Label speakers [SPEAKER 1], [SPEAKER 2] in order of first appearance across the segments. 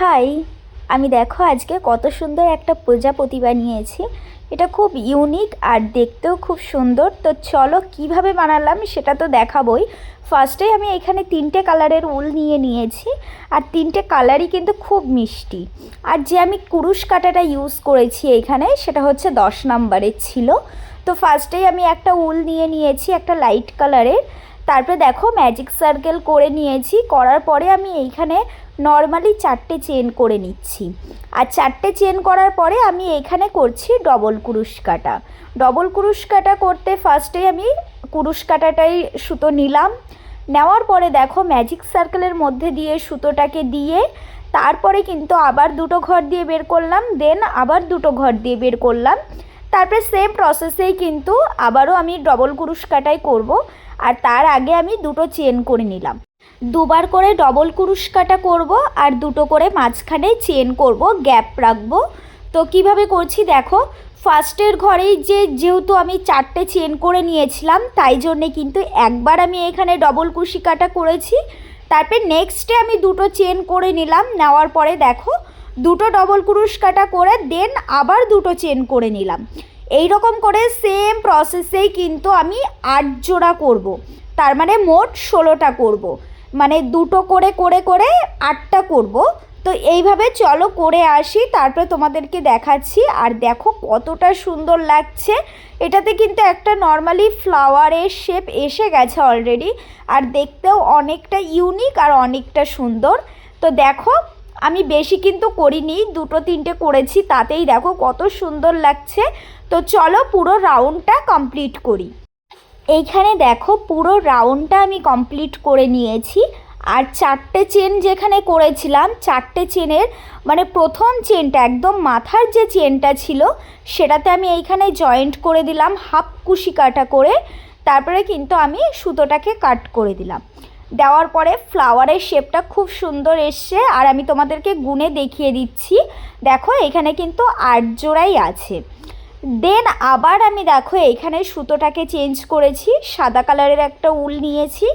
[SPEAKER 1] High আমি দেখো আজকে কত সুন্দর একটা প্রজাপতি বানিয়েছি এটা খুব ইউনিক আর দেখতেও খুব সুন্দর। তো চলো কীভাবে বানালাম সেটা তো দেখাবই। ফার্স্টে আমি এখানে তিনটে কালারের উল নিয়ে নিয়েছি আর তিনটে কালারই কিন্তু খুব মিষ্টি। আর যে আমি কুরুশ কাটাটা ইউজ করেছি এখানে সেটা হচ্ছে দশ নাম্বারের ছিল। তো ফার্স্টেই আমি একটা উল নিয়ে নিয়েছি একটা লাইট কালারের তারপরে দেখো ম্যাজিক সার্কেল করে নিয়েছি, করার পরে আমি এইখানে নর্মালি চারটে চেন করে নিচ্ছি। আর চারটে চেন করার পরে আমি এখানে করছি ডবল কুরুশ কাটা ডবল কুরুশ কাটা করতে ফার্স্টে আমি কুরুশ কাটাটাই সুতো নিলাম। নেওয়ার পরে দেখো ম্যাজিক সার্কেলের মধ্যে দিয়ে সুতোটাকে দিয়ে তারপরে কিন্তু আবার দুটো ঘর দিয়ে বের করলাম দেন আবার দুটো ঘর দিয়ে বের করলাম। তারপরে সেম প্রসেসেই কিন্তু আবারও আমি ডবল কুরুশ কাটাই করব। আর তার আগে আমি দুটো চেন করে নিলাম। দুবার করে ডবল কুরুশ কাটা করব আর দুটো করে মাঝখানে চেন করব, গ্যাপ রাখব। তো কীভাবে করছি দেখো, ফার্স্টের ঘরেই যে যেহেতু আমি চারটে চেন করে নিয়েছিলাম, তাই জন্যে কিন্তু একবার আমি এখানে ডবল কুশি কাটা করেছি। তারপরে নেক্সটে আমি দুটো চেন করে নিলাম, নেওয়ার পরে দেখো, দুটো ডবল কুরুশ কাটা করে দেন আবার দুটো চেন করে নিলাম। এই রকম করে সেম প্রসেসেই কিন্তু আমি আট জোড়া করব। তার মানে মোট ষোলোটা করব। মানে দুটো করে করে করে আটটা করব। তো এইভাবে চলো করে আসি, তারপরে তোমাদেরকে দেখাচ্ছি আর দেখো কতটা সুন্দর লাগছে এটাতে কিন্তু একটা নর্মালি ফ্লাওয়ারের শেপ এসে গেছে অলরেডি আর দেখতেও অনেকটা ইউনিক আর অনেকটা সুন্দর তো দেখো আমি বেশি কিন্তু করিনি, দুটো তিনটে করেছি তাতেই দেখো কত সুন্দর লাগছে। তো চলো পুরো রাউন্ডটা কমপ্লিট করি। এইখানে দেখো পুরো রাউন্ডটা আমি কমপ্লিট করে নিয়েছি। আর চারটে চেন যেখানে করেছিলাম, চারটে চেনের মানে প্রথম চেনটা একদম মাথার যে চেনটা ছিল, সেটাতে আমি এইখানে জয়েন্ট করে দিলাম হাফ কুশি কাটা করে। তারপরে কিন্তু আমি সুতোটাকে কাট করে দিলাম। দেওয়ার পরে ফ্লাওয়ারের শেপটা খুব সুন্দর এসছে। আর আমি তোমাদেরকে গুনে দেখিয়ে দিচ্ছি। দেখো, এখানে কিন্তু আট জোড়াই আছে। দেন আবার আমি দেখো এইখানে সুতোটাকে চেঞ্জ করেছি। সাদা কালারের একটা উল নিয়েছি।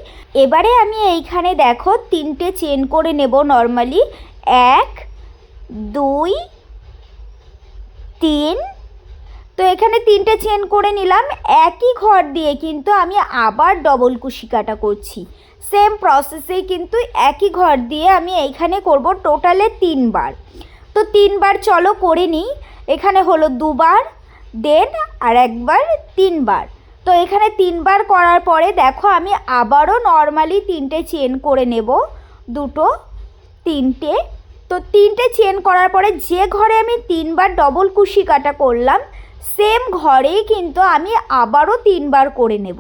[SPEAKER 1] এবারে আমি এইখানে দেখো, তিনটে চেন করে নেব নর্মালি এক, দুই, তিন। তো এখানে তিনটে চেন করে নিলাম। একই ঘর দিয়ে কিন্তু আমি আবার ডবল কুশি কাটা করছি। সেম প্রসেসেই কিন্তু একই ঘর দিয়ে আমি এইখানে করব টোটালে তিনবার। তো তিনবার চলো করে নিই। এখানে হলো দুবার দেন আর একবার তিনবার। তো এখানে তিনবার করার পরে দেখো আমি আবারও নর্মালি তিনটে চেন করে নেব। দুটো, তিনটে। তো তিনটে চেন করার পরে যে ঘরে আমি তিনবার ডবল কুশি কাটা করলাম সেম ঘরেই কিন্তু আমি আবারও তিনবার করে নেব।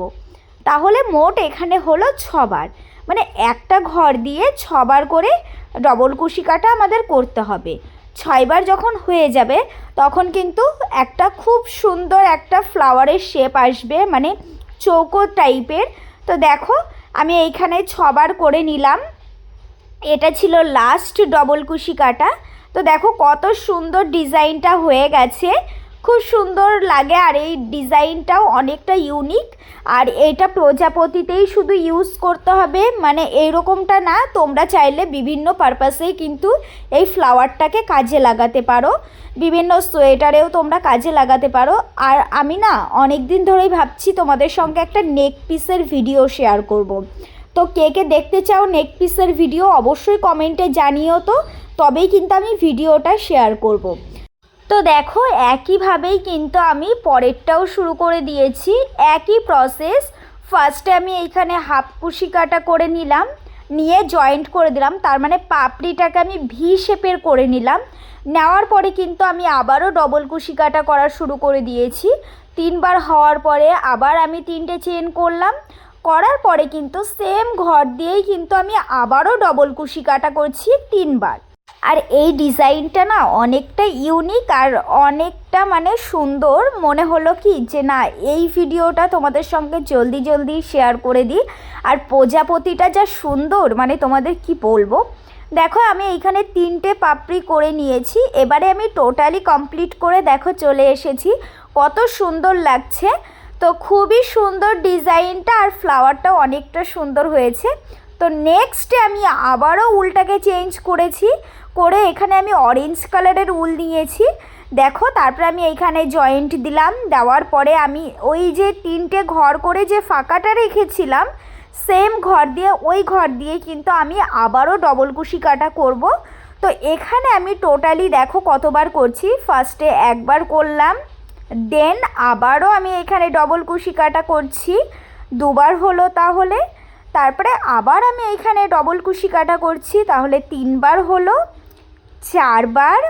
[SPEAKER 1] তাহলে মোট এখানে হলো ছবার। মানে একটা ঘর দিয়ে ছবার করে ডবল কুশি কাটা আমাদের করতে হবে। ছয়বার যখন হয়ে যাবে, তখন কিন্তু একটা খুব সুন্দর একটা ফ্লাওয়ারের শেপ আসবে মানে চৌকো টাইপের তো দেখো, আমি এইখানে ছবার করে নিলাম। এটা ছিল লাস্ট ডবল কুশি কাটা তো দেখো কত সুন্দর ডিজাইনটা হয়ে গেছে। খুব সুন্দর লাগে আর এই ডিজাইনটাও অনেকটা ইউনিক আর এটা প্রজাপতিতেই শুধু ইউজ করতে হবে মানে এইরকমটা না, তোমরা চাইলে বিভিন্ন পারপাসেই কিন্তু এই ফ্লাওয়ারটাকে কাজে লাগাতে পারো বিভিন্ন সোয়েটারেও তোমরা কাজে লাগাতে পারো আর আমি না অনেক দিন ধরেই ভাবছি তোমাদের সঙ্গে একটা নেক পিসের ভিডিও শেয়ার করব। তো কে কে দেখতে চাও নেক পিসের ভিডিও অবশ্যই কমেন্টে জানিও তো তবেই কিন্তু আমি ভিডিওটা শেয়ার করব। তো দেখো, একইভাবেই কিন্তু আমি পরেরটাও শুরু করে দিয়েছি। একই প্রসেস ফার্স্টে আমি এইখানে হাফ কুশি কাটা করে নিলাম, নিয়ে জয়েন্ট করে দিলাম। তার মানে পাপড়িটাকে আমি ভি শেপের করে নিলাম। নেওয়ার পরে কিন্তু আমি আবারও ডবল কুশি কাটা করা শুরু করে দিয়েছি। তিনবার হওয়ার পরে আবার আমি তিনটে চেন করলাম। করার পরে কিন্তু সেম ঘর দিয়েই কিন্তু আমি আবারও ডবল কুশি কাটা করছি তিনবার। আর এই ডিজাইনটা না অনেকটা ইউনিক আর অনেকটা মানে সুন্দর। মনে হলো কি যে না, এই ভিডিওটা তোমাদের সঙ্গে জলদি জলদি শেয়ার করে দিই। আর প্রজাপতিটা যা সুন্দর মানে তোমাদের কি বলব? দেখো আমি এইখানে তিনটে পাপড়ি করে নিয়েছি, এবারে আমি টোটালি কমপ্লিট করে দেখো চলে এসেছি। কত সুন্দর লাগছে। তো খুবই সুন্দর ডিজাইনটা আর ফ্লাওয়ারটাও অনেকটা সুন্দর হয়েছে। তো নেক্সটে আমি আবারও উলটাকে চেঞ্জ করেছি। করে এখানে আমি অরেঞ্জ কালারের উল নিয়েছি। দেখো, তারপরে আমি এইখানে জয়েন্ট দিলাম। দেওয়ার পরে আমি ওই যে তিনটে ঘর করে যে ফাঁকাটা রেখেছিলাম সেম ঘর দিয়ে, ওই ঘর দিয়ে কিন্তু আমি আবারও ডবল কুশি কাটা করব। তো এখানে আমি টোটালি দেখো কতবার করছি। ফার্স্টে একবার করলাম দেন আবারও আমি এখানে ডবল কুশি কাটা করছি। দুবার হলো তাহলে। তারপরে আবার আমি এখানে ডবল কুশি কাটা করছি, তাহলে তিনবার হলো। চারবার,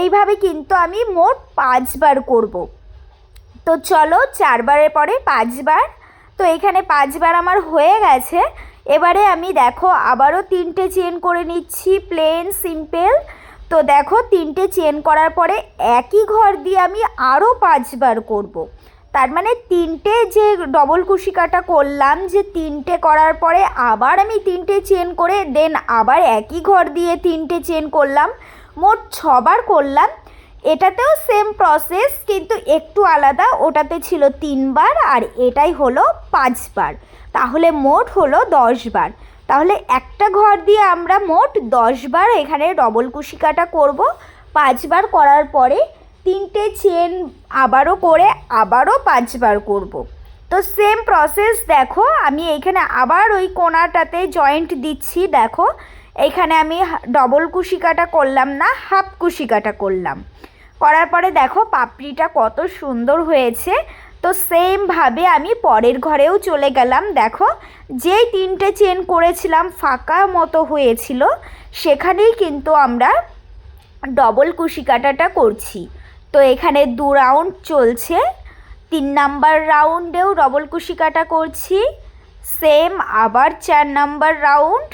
[SPEAKER 1] এইভাবে কিন্তু আমি মোট পাঁচবার করব। তো চলো চারবারের পরে পাঁচবার। তো এখানে পাঁচবার আমার হয়ে গেছে। এবারে আমি দেখো আবারও তিনটে চেন করে নিচ্ছি প্লেন সিম্পল তো দেখো তিনটে চেন করার পরে একই ঘর দিয়ে আমি আরও পাঁচবার করব। তার মানে তিনটে যে ডবল কুশি কাটা করলাম, যে তিনটে করার পরে আবার আমি তিনটে চেন করে দেন আবার একই ঘর দিয়ে তিনটে চেন করলাম। মোট ছবার করলাম। এটাতেও সেম প্রসেস কিন্তু একটু আলাদা। ওটাতে ছিল তিনবার আর এটাই হলো পাঁচবার। তাহলে মোট হলো দশবার। তাহলে একটা ঘর দিয়ে আমরা মোট দশবার এখানে ডবল কুশি কাটা করব। পাঁচবার করার পরে তিনটে চেন আবারও করে আবারও পাঁচবার করব। তো সেম প্রসেস দেখো, আমি এইখানে আবার ওই কোনাটাতে জয়েন্ট দিচ্ছি, দেখো। এখানে আমি ডবল কুশি কাটা করলাম না হাফ কুশি কাটা করলাম। করার পরে দেখো, পাপড়িটা কত সুন্দর হয়েছে। তো সেমভাবে আমি পরের ঘরেও চলে গেলাম, দেখো। যেই তিনটে চেন করেছিলাম, ফাঁকা মতো হয়েছিল, সেখানেই কিন্তু আমরা ডবল কুশি কাটাটা করছি। তো এখানে দু রাউন্ড চলছে। তিন নাম্বার রাউন্ডেও ডবল কুশি কাটা করছি। সেম আবার চার নাম্বার রাউন্ড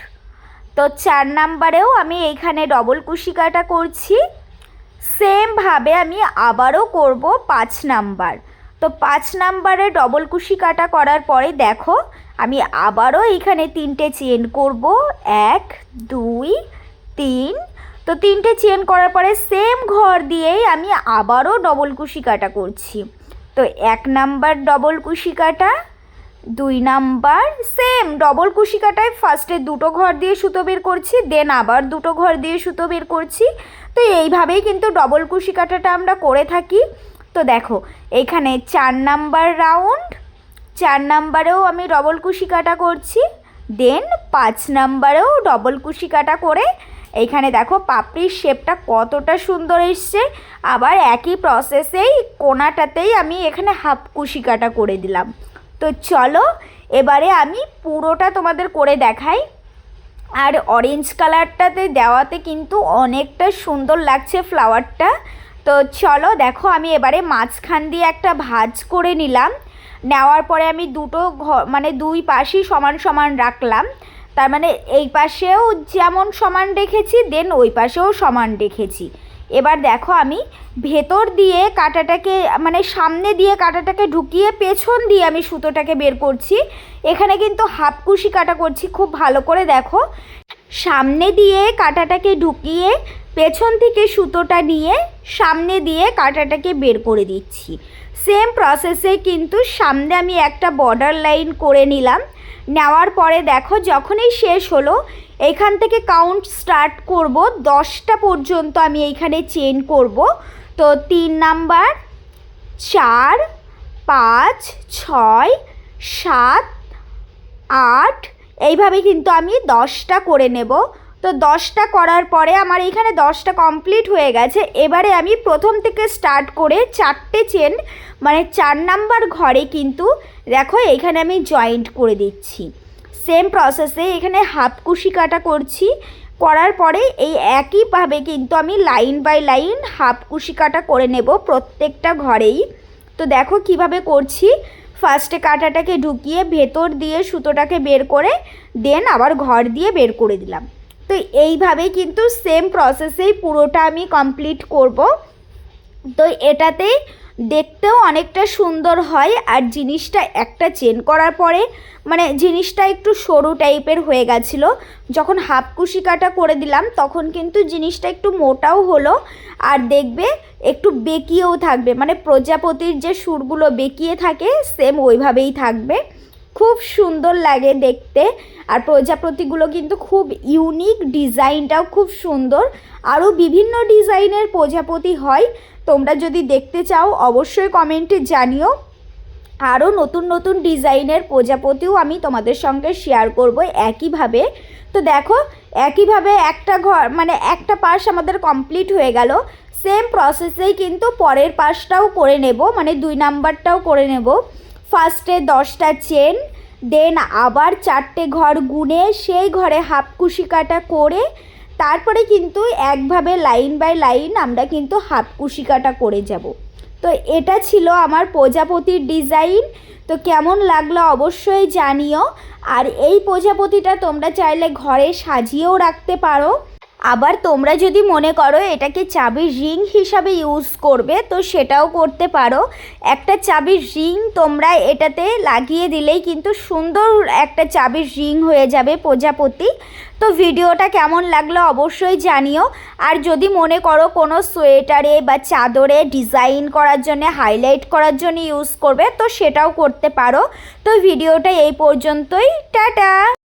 [SPEAKER 1] তো চার নাম্বারেও আমি এইখানে ডবল কুশি কাটা করছি সেমভাবে আমি আবারও করব পাঁচ নাম্বার তো পাঁচ নাম্বারে ডবল কুশি কাটা করার পরে দেখো, আমি আবারও এখানে তিনটে চেন করব। এক, দুই, তিন তো তিনটে চেন করার পরে সেম ঘর দিয়েই আমি আবারও ডবল কুশি কাটা করছি। তো এক নাম্বার ডবল কুশি কাটা দুই নাম্বার সেম ডবল কুশি কাটায় ফার্স্টে দুটো ঘর দিয়ে সুতো বের করছি দেন আবার দুটো ঘর দিয়ে সুতো বের করছি। তো এইভাবেই কিন্তু ডবল কুশি কাটাটা আমরা করে থাকি। তো দেখো, এখানে চার নাম্বার রাউন্ড চার নাম্বারেও আমি ডবল কুশি কাটা করছি দেন পাঁচ নাম্বারেও ডবল কুশি কাটা করে এইখানে দেখো পাপড়ির শেপটা কতটা সুন্দর এসছে। আবার একই প্রসেসেই কোনাটাতেই আমি এখানে হাফ কুশি কাটা করে দিলাম। তো চলো, এবারে আমি পুরোটা তোমাদের করে দেখাই। আর অরেঞ্জ কালারটাতে দেওয়াতে কিন্তু অনেকটা সুন্দর লাগছে ফ্লাওয়ারটা তো চলো, দেখো আমি এবারে মাঝখান দিয়ে একটা ভাজ করে নিলাম। নেওয়ার পরে আমি দুটো মানে দুই পাশেই সমান সমান রাখলাম। তার মানে এই পাশেও যেমন সমান রেখেছি দেন ওই পাশেও সমান রেখেছি। এবার দেখো আমি ভেতর দিয়ে কাঁটাটাকে মানে সামনে দিয়ে কাঁটাটাকে ঢুকিয়ে পেছন দিয়ে আমি সুতোটাকে বের করছি। এখানে কিন্তু হাফ কুশি কাটা করছি, খুব ভালো করে দেখো। সামনে দিয়ে কাঁটাটাকে ঢুকিয়ে পেছন থেকে সুতোটা নিয়ে সামনে দিয়ে কাঁটাটাকে বের করে দিচ্ছি। সেম প্রসেসে কিন্তু সামনে আমি একটা বর্ডার লাইন করে নিলাম। নেওয়ার পরে দেখো যখনই শেষ হলো, এখান থেকে কাউন্ট স্টার্ট করব, দশটা পর্যন্ত আমি এইখানে চেন করব। তো তিন নাম্বার চার, পাঁচ, ছয়, সাত, আট, এইভাবে কিন্তু আমি দশটা করে নেব। তো দশটা করার পরে আমার এখানে দশটা কমপ্লিট হয়ে গেছে। এবারে আমি প্রথম থেকে স্টার্ট করে চারটে চেন মানে চার নাম্বার ঘরে কিন্তু দেখো এখানে আমি জয়েন্ট করে দিচ্ছি। সেম প্রসেসে এখানে হাফ কুশি কাটা করছি। করার পরে এই একইভাবে কিন্তু আমি লাইন বাই লাইন হাফ কুশি কাটা করে নেব প্রত্যেকটা ঘরেই। তো দেখো কীভাবে করছি। ফার্স্টে কাঁটাটাকে ঢুকিয়ে ভেতর দিয়ে সুতোটাকে বের করে দেন আবার ঘর দিয়ে বের করে দিলাম। তো এইভাবেই কিন্তু সেম প্রসেসেই পুরোটা আমি কমপ্লিট করব। তো এটাতেই দেখতেও অনেকটা সুন্দর হয় আর জিনিসটা একটা চেন করার পরে মানে জিনিসটা একটু সরু টাইপের হয়ে গেছিল। যখন হাফ কুশি কাটা করে দিলাম তখন কিন্তু জিনিসটা একটু মোটাও হলো আর দেখবে একটু বেঁকিয়েও থাকবে। মানে প্রজাপতির যে সুরগুলো বেঁকিয়ে থাকে সেম ওইভাবেই থাকবে। খুব সুন্দর লাগে দেখতে। আর প্রজাপতিগুলো কিন্তু খুব ইউনিক ডিজাইনটাও খুব সুন্দর। আরও বিভিন্ন ডিজাইনের প্রজাপতি হয়। তোমরা যদি দেখতে চাও, অবশ্যই কমেন্টে জানিও। আরও নতুন নতুন ডিজাইনের প্রজাপতিও আমি তোমাদের সঙ্গে শেয়ার করব একইভাবে। তো দেখো, একইভাবে একটা ঘর মানে একটা পাশ আমাদের কমপ্লিট হয়ে গেল। সেম প্রসেসেই কিন্তু পরের পাশটাও করে নেব মানে দুই নাম্বারটাও করে নেব। ফার্স্টে দশটা চেন, দেন আবার চারটে ঘর গুনে সেই ঘরে হাফ কুশি কাটা করে, তারপরে কিন্তু একভাবে লাইন বাই লাইন আমরা কিন্তু হাফ কুশি কাটা করে যাব। তো এটা ছিল আমার প্রজাপতির ডিজাইন। তো কেমন লাগল অবশ্যই জানিও। আর এই প্রজাপতিটা তোমরা চাইলে ঘরে সাজিয়েও রাখতে পারো। আবার তোমরা যদি মনে করো এটাকে চাবির রিং হিসাবে ইউজ করবে, তো সেটাও করতে পারো। একটা চাবির রিং তোমরা এটাতে লাগিয়ে দিলেই কিন্তু সুন্দর একটা চাবির রিং হয়ে যাবে প্রজাপতি। তো ভিডিওটা কেমন লাগল অবশ্যই জানিও। আর যদি মনে করো কোনো সোয়েটারে বা চাদরে ডিজাইন করার জন্য, হাইলাইট করার জন্য ইউজ করবে, তো সেটাও করতে পারো। তো ভিডিওটা এই পর্যন্তই। টাটা!